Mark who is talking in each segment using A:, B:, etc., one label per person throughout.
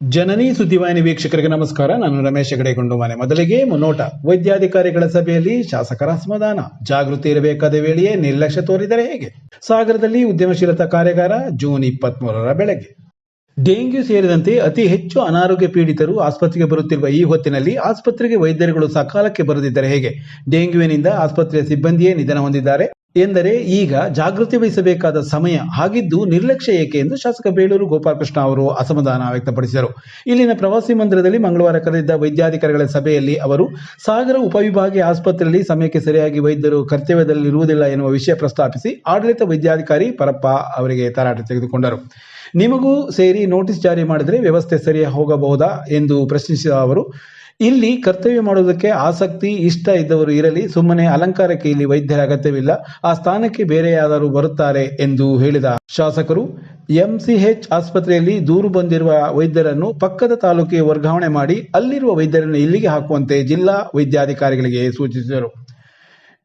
A: ಜನನಿ ಸುದ್ದಿವಾಹಿನಿ ವೀಕ್ಷಕರಿಗೆ ನಮಸ್ಕಾರ. ನಾನು ರಮೇಶ್ ಹೆಗಡೆಗೊಂಡು ಮನೆ ಮೊದಲಿಗೆ ಮುನ್ನೋಟ. ವೈದ್ಯಾಧಿಕಾರಿಗಳ ಸಭೆಯಲ್ಲಿ ಶಾಸಕರ ಅಸಮಾಧಾನ. ಜಾಗೃತಿ ಇರಬೇಕಾದ ವೇಳೆಯೇ ನಿರ್ಲಕ್ಷ್ಯ ತೋರಿದರೆ ಹೇಗೆ? ಸಾಗರದಲ್ಲಿ ಉದ್ಯಮಶೀಲತಾ ಕಾರ್ಯಾಗಾರ ಜೂನ್ ಇಪ್ಪತ್ಮೂರರ ಬೆಳಗ್ಗೆ. ಡೆಂಗ್ಯೂ ಸೇರಿದಂತೆ ಅತಿ ಹೆಚ್ಚು ಅನಾರೋಗ್ಯ ಪೀಡಿತರು ಆಸ್ಪತ್ರೆಗೆ ಬರುತ್ತಿರುವ ಈ ಹೊತ್ತಿನಲ್ಲಿ ಆಸ್ಪತ್ರೆಗೆ ವೈದ್ಯರುಗಳು ಸಕಾಲಕ್ಕೆ ಬರದಿದ್ದರೆ ಹೇಗೆ? ಡೆಂಗ್ಯೂವಿನಿಂದ ಆಸ್ಪತ್ರೆಯ ಸಿಬ್ಬಂದಿಯೇ ನಿಧನ ಹೊಂದಿದ್ದಾರೆ. ಎಂದರೆ ಈಗ ಜಾಗೃತಿ ವಹಿಸಬೇಕಾದ ಸಮಯ ಹಾಗಿದ್ದು ನಿರ್ಲಕ್ಷ್ಯ ಏಕೆ ಎಂದು ಶಾಸಕ ಬೇಳೂರು ಗೋಪಾಲಕೃಷ್ಣ ಅವರು ಅಸಮಾಧಾನ ವ್ಯಕ್ತಪಡಿಸಿದರು. ಇಲ್ಲಿನ ಪ್ರವಾಸಿ ಮಂದಿರದಲ್ಲಿ ಮಂಗಳವಾರ ಕರೆದಿದ್ದ ವೈದ್ಯಾಧಿಕಾರಿಗಳ ಸಭೆಯಲ್ಲಿ ಅವರು, ಸಾಗರ ಉಪವಿಭಾಗೀಯ ಆಸ್ಪತ್ರೆಯಲ್ಲಿ ಸಮಯಕ್ಕೆ ಸರಿಯಾಗಿ ವೈದ್ಯರು ಕರ್ತವ್ಯದಲ್ಲಿರುವುದಿಲ್ಲ ಎನ್ನುವ ವಿಷಯ ಪ್ರಸ್ತಾಪಿಸಿ ಆಡಳಿತ ವೈದ್ಯಾಧಿಕಾರಿ ಪರಪ್ಪ ಅವರಿಗೆ ತರಾಟೆ ತೆಗೆದುಕೊಂಡರು. ನಿಮಗೂ ಸೇರಿ ನೋಟಿಸ್ ಜಾರಿ ಮಾಡಿದರೆ ವ್ಯವಸ್ಥೆ ಸರಿಯಾಗಿ ಹೋಗಬಹುದಾ ಎಂದು ಪ್ರಶ್ನಿಸಿದ ಅವರು ಇಲ್ಲಿ ಕರ್ತವ್ಯ ಮಾಡುವುದಕ್ಕೆ ಆಸಕ್ತಿ, ಇಷ್ಟ ಇದ್ದವರು ಇರಲಿ, ಸುಮ್ಮನೆ ಅಲಂಕಾರಕ್ಕೆ ಇಲ್ಲಿ ವೈದ್ಯರ ಅಗತ್ಯವಿಲ್ಲ, ಆ ಸ್ಥಾನಕ್ಕೆ ಬೇರೆ ಯಾರಾದರೂ ಬರುತ್ತಾರೆ ಎಂದು ಹೇಳಿದ ಶಾಸಕರು. ಎಂಸಿಎಚ್ ಆಸ್ಪತ್ರೆಯಲ್ಲಿ ದೂರು ಬಂದಿರುವ ವೈದ್ಯರನ್ನು ಪಕ್ಕದ ತಾಲೂಕಿಗೆ ವರ್ಗಾವಣೆ ಮಾಡಿ, ಅಲ್ಲಿರುವ ವೈದ್ಯರನ್ನು ಇಲ್ಲಿಗೆ ಹಾಕುವಂತೆ ಜಿಲ್ಲಾ ವೈದ್ಯಾಧಿಕಾರಿಗಳಿಗೆ ಸೂಚಿಸಿದರು.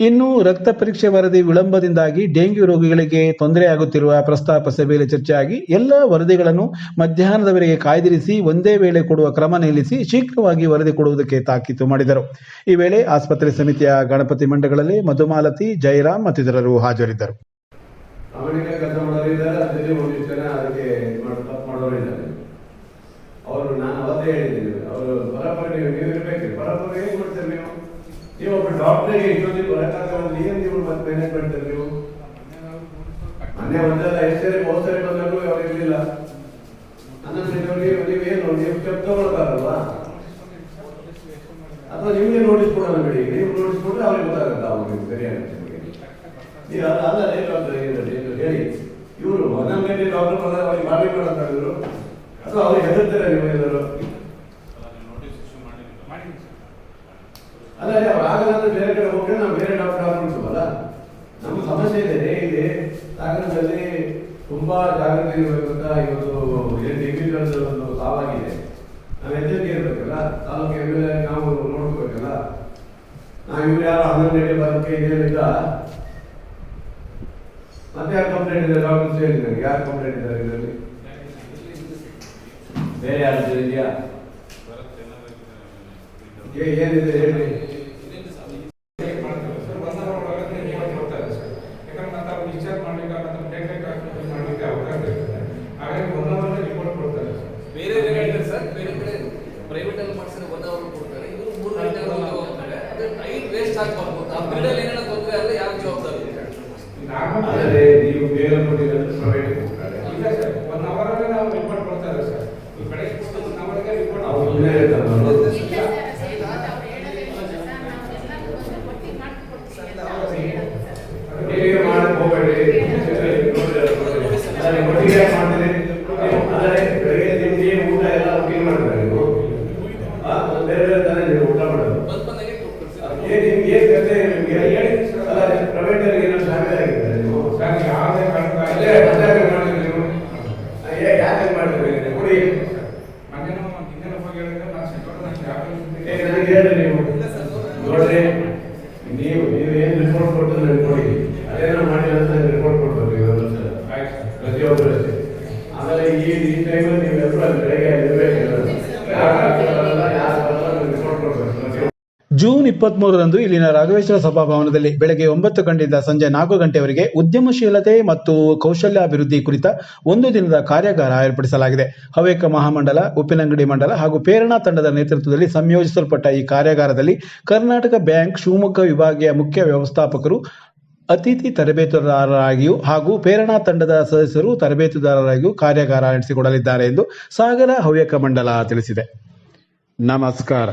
A: ಇನ್ನು ರಕ್ತ ಪರೀಕ್ಷೆ ವರದಿ ವಿಳಂಬದಿಂದಾಗಿ ಡೆಂಗ್ಯೂ ರೋಗಿಗಳಿಗೆ ತೊಂದರೆಯಾಗುತ್ತಿರುವ ಪ್ರಸ್ತಾಪ ಸಭೆಯಲ್ಲಿ ಚರ್ಚೆಯಾಗಿ ಎಲ್ಲ ವರದಿಗಳನ್ನು ಮಧ್ಯಾಹ್ನದವರೆಗೆ ಕಾಯ್ದಿರಿಸಿ ಒಂದೇ ವೇಳೆ ಕೊಡುವ ಕ್ರಮ ನಿಲ್ಲಿಸಿ ಶೀಘ್ರವಾಗಿ ವರದಿ ಕೊಡುವುದಕ್ಕೆ ತಾಕೀತು ಮಾಡಿದರು. ಈ ವೇಳೆ ಆಸ್ಪತ್ರೆ ಸಮಿತಿಯ ಗಣಪತಿ ಮಂಡಗಳಲ್ಲಿ ಮಧುಮಾಲತಿ, ಜಯರಾಮ್ ಮತ್ತಿತರರು ಹಾಜರಿದ್ದರು.
B: ಅವರು ನಾನು ಅವತ್ತೇ ಹೇಳಿದ್ದೀನಿ, ಅವರು ನೀವು ಇರಬೇಕು ಏನು ಮಾಡ್ತೀರಿ ನೀವು ಒಬ್ಬ ಡಾಕ್ಟ್ರಿಗೆ ಇಷ್ಟೊಂದು ಬರೋಕ್ಕಾಗಲ್ಲ ಏನು ನೀವು ಮತ್ತೆ ಮಾಡ್ತೀರಿ ನೀವು? ಮೊನ್ನೆ ಒಂದಲ್ಲ, ಎಷ್ಟು ಸರಿ ಮೂವತ್ತು ಸರಿ ಬಂದರೂ ಅವ್ರು ಇರಲಿಲ್ಲ ಹನ್ನೊಂದು ನೀವು ಏನು, ನೀವು ಸ್ಟೆಪ್ ತಗೊಳ್ತಾರಲ್ವಾ ಅಥವಾ ನಿಮಗೆ ನೋಟಿಸ್ ಕೊಡೋಣ ಬಿಡಿ. ನೀವು ನೋಟಿಸ್ ಅವ್ರಿಗೆ ಗೊತ್ತಾಗುತ್ತೆ ಅವ್ರಿಗೆ ಸರಿಯಾಗಿ ನೀವು ಅಲ್ಲ ಡಾಕ್ಟರ್ ಹೇಳಿ. ಇವರು ಹನ್ನೊಂದು ಮೇಲೆ ಡಾಕ್ಟರ್ ಬಂದಾಗ ಅವ್ರಿಗೆ ಮಾಡಿ ಮಾಡಂತ ಅಥವಾ ಅವ್ರಿಗೆ ಹೆದರ್ತಾರೆ ನೀವು ಎಲ್ಲರೂ ಅಲ್ಲ ಅವ್ರು ಆಗಲ್ಲ ಬೇರೆ ಕಡೆ ಹೋಗ್ರೆ ನಾವು ಬೇರೆ ಡಾಕ್ಟರ್ ಹಾಕೊಂಡಿರ್ತೀವಲ್ಲ ನಮ್ಮ ಸಮಸ್ಯೆ ಇದೆ ಇದೆ. ಸಾಗರದಲ್ಲಿ ತುಂಬಾ ಜಾಗೃತಿ ಇರಬೇಕು ಅಂತ ಇವತ್ತು ಏನು ಒಂದು ಸಾವಾಗಿದೆ ನಾವು ಎಚ್ಚರಿಕೆ ಇರಬೇಕಲ್ಲ? ತಾಲೂಕು ಎಂ ಎಲ್ ನಾವು ನೋಡ್ಕೋಬೇಕಲ್ಲ? ನಾವು ಇವ್ರು ಯಾರು ಹನ್ನೊಂದು ಗಂಟೆ ಬರೋಕ್ಕೆ ಮತ್ತೆ ಯಾರು ಕಂಪ್ಲೇಂಟ್ ಇದೆ? ಡಾಕ್ಟರ್ಸ್ ಹೇಳಿದ್ದಾರೆ. ಯಾರು ಕಂಪ್ಲೇಂಟ್ ಇದ್ದಾರೆ ಇದರಲ್ಲಿ? ಬೇರೆ ಯಾರು ಇದೆಯಾ ಏನಿದೆ ಹೇಳಿ
C: ಬೇರೆ ಬೇರೆ ಹೇಳ್ತಾರೆ ಸರ್ ಬೇರೆ ಕಡೆ ಪ್ರೈವೇಟ್ ಅಲ್ಲಿ ಮಾಡಿಸಿದ್ರೆ ಒಂದು ಅವರ್ ಕೊಡ್ತಾರೆ. ಇವರು ಮೂರು ಗಂಟೆ ಹೋಗ್ತಾರೆ. ಅದೇ ಟೈಮ್ ವೇಸ್ಟ್ ಆಗ್ಬಾರ್ದು. ಆ ಅಲ್ಲಿ ಏನಾರ ತೊಂದರೆ ಆದ್ರೆ ಯಾರು ಜವಾಬ್ದಾರಿ?
B: ನೀವು ಬೇಗ ಕೊಟ್ಟಿದ್ರೆ ಪ್ರೈವೇಟ್ ಹೋಗ್ತಾರೆ ಅವ್ರು ಸುಮ್ಮನೆ ಹೇಳ್ತಾರಲ್ಲ ನೀವೇ ಮಾಡಕ್ ಹೋಗ್ಬೇಡಿ ಅದೇ ಒಟ್ಟಿಗೆ ಯಾಕ್ ಮಾಡ್ತೀರಿ ಅದೇ ಬೆಳಿಗ್ಗೆ ತಿಂಡಿ ಊಟ ಎಲ್ಲ ಒಟ್ಟಿಗೆ ಮಾಡ್ತಾರೆ ನೀವು ಆ, ಮತ್ತೆ ಬೇರೆ ಬೇರೆ ತಾನೇ ನೀವು ಊಟ ಮಾಡೋದು
C: ಬಂದ್ ಬಂದಾಗೆ ಕೊಡ್ತಾರೆ ಸರ್
B: ಏನ್ ನಿಮ್ಗೆ ಏನ್ ಕತೆ ನಿಮ್ಗೆ ಹೇಳಿ ಅಲ್ಲ ಪ್ರೈವೇಟ್ ಅಲ್ಲಿ ಏನೋ ಶಾಮಿಲ್ ಆಗಿದ್ದಾರೆ ನೀವು ಅದೇ ಅದೇ ಮಾಡಿದ್ರಿ ನೀವು ಏ, ಯಾಕೆ ಮಾಡ್ತೀರಿ ನೀವು? ಕೊಡಿ ಏ, ನನಗೆ ಹೇಳಿ ನೀವು ನೋಡ್ರಿ ನೀವು? ನೀವು ಏನ್ ರಿಪೋರ್ಟ್ ಕೊಟ್ಟು ನನಗೆ ಕೊಡಿ.
A: ಜೂನ್ ಇಪ್ಪತ್ಮೂರರಂದು ಇಲ್ಲಿನ ರಾಘವೇಶ್ವರ ಸಭಾಭವನದಲ್ಲಿ ಬೆಳಗ್ಗೆ ಒಂಬತ್ತು ಗಂಟೆಯಿಂದ ಸಂಜೆ ನಾಲ್ಕು ಗಂಟೆವರೆಗೆ ಉದ್ಯಮಶೀಲತೆ ಮತ್ತು ಕೌಶಲ್ಯಾಭಿವೃದ್ಧಿ ಕುರಿತ ಒಂದು ದಿನದ ಕಾರ್ಯಾಗಾರ ಏರ್ಪಡಿಸಲಾಗಿದೆ. ಹವೇಕ ಮಹಾಮಂಡಲ, ಉಪ್ಪಿನಂಗಡಿ ಮಂಡಲ ಹಾಗೂ ಪ್ರೇರಣಾ ತಂಡದ ನೇತೃತ್ವದಲ್ಲಿ ಸಂಯೋಜಿಸಲ್ಪಟ್ಟ ಈ ಕಾರ್ಯಾಗಾರದಲ್ಲಿ ಕರ್ನಾಟಕ ಬ್ಯಾಂಕ್, ಶಿವಮೊಗ್ಗ ವಿಭಾಗೀಯ ಮುಖ್ಯ ವ್ಯವಸ್ಥಾಪಕರು, ಅತಿಥಿ ತರಬೇತುದಾರರಾಗಿಯೂ ಹಾಗೂ ಪ್ರೇರಣಾ ತಂಡದ ಸದಸ್ಯರು ತರಬೇತುದಾರರಾಗಿಯೂ ಕಾರ್ಯಾಗಾರ ನಡೆಸಿಕೊಡಲಿದ್ದಾರೆ ಎಂದು ಸಾಗರ ಹವ್ಯಕ ಮಂಡಲ ತಿಳಿಸಿದೆ. ನಮಸ್ಕಾರ.